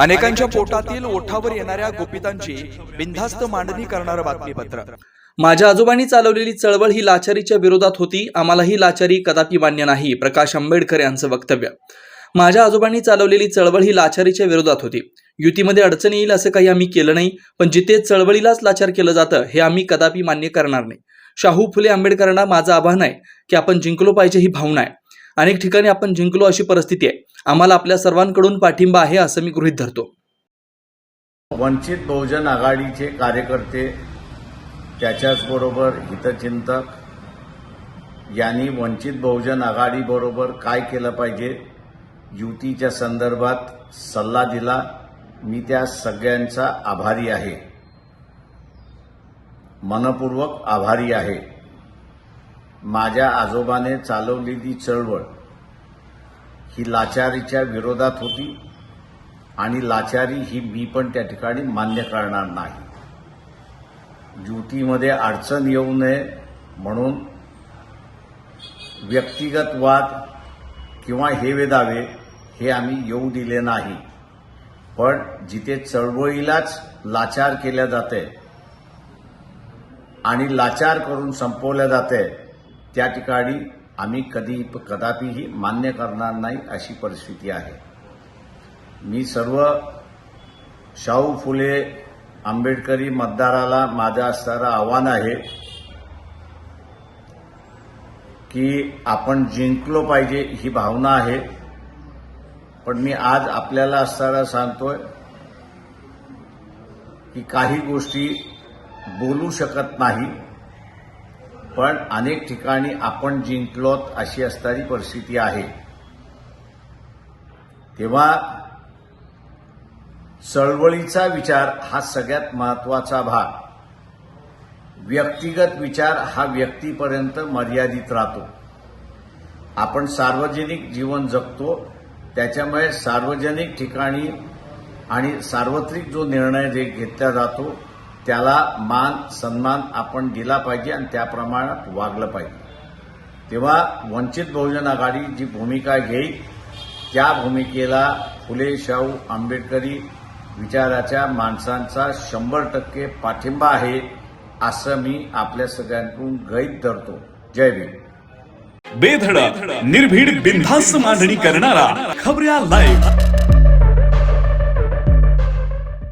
अनेकांच्या पोटातील ओठावर येणाऱ्या गोपितांची बिनधास्त मांडणी करणारं बातमीपत्र. माझ्या आजोबांनी चालवलेली चळवळ ही लाचारीच्या विरोधात होती. आम्हाला ही लाचारी कदापि मान्य नाही प्रकाश आंबेडकर यांचं वक्तव्य. माझ्या आजोबांनी चालवलेली चळवळ ही लाचारीच्या विरोधात होती. युतीमध्ये अडचण येईल असं काही आम्ही केलं नाही पण जिथे चळवळीलाच लाचार केलं जातं हे आम्ही कदापि मान्य करणार नाही. शाहू फुले आंबेडकरांना माझं आव्हान आहे की आपण जिंकलो पाहिजे ही भावना आहे. अनेक ठिकाणी आपण जिंकलो अशी परिस्थिती आहे. आम्हाला आपल्या सर्वांकडून पाठिंबा आहे असं मी गृहित धरतो. वंचित बहुजन आघाडीचे कार्यकर्ते त्याच्याचबरोबर हितचिंतक यांनी वंचित बहुजन आघाडीबरोबर काय केलं पाहिजे? युतीच्या संदर्भात सल्ला दिला. मी त्या सगळ्यांचा आभारी आहे. मनपूर्वक आभारी आहे. माझ्या आजोबाने चालवलेली चळवळ ही लाचारीच्या विरोधात होती आणि लाचारी ही मी पण त्या ठिकाणी मान्य करणार नाही. युतीमध्ये अडचण येऊ नये म्हणून व्यक्तिगत वाद किंवा हे दावे हे आम्ही येऊ दिले नाही. पण जिथे चळवळीलाच लाचार केल्या जाते आणि लाचार करून संपवल्या जाते त्या ठिकाणी आम्ही कधी कदापिही मान्य करणार नाही अशी परिस्थिती आहे. मी सर्व शाहू फुले आंबेडकरी मतदाराला माझं असणारं आव्हान आहे की आपण जिंकलो पाहिजे ही भावना आहे. पण मी आज आपल्याला असताना सांगतोय की काही गोष्टी बोलू शकत नाही. पण अनेक ठिकाणी आपण जिंकलोत अशी असणारी परिस्थिती आहे. तेव्हा चळवळीचा विचार हा सगळ्यात महत्त्वाचा भाग. व्यक्तिगत विचार हा व्यक्तीपर्यंत मर्यादित राहतो. आपण सार्वजनिक जीवन जगतो त्याच्यामुळे सार्वजनिक ठिकाणी आणि सार्वत्रिक जो निर्णय जे घेतला जातो त्याला मान सन्मान आपण दिला पाहिजे आणि त्या प्रमाणात वागलं पाहिजे. तेव्हा वंचित बहुजन आघाडी जी भूमिका घेईल त्या भूमिकेला फुले शाहू आंबेडकरी विचाराच्या माणसांचा शंभर टक्के पाठिंबा आहे असं मी आपल्या सगळ्यांकडून गैत धरतो. जय भीम. बेधडक निर्भीड बिनधास्त मांडणी करणारा खबऱ्या लाईव्ह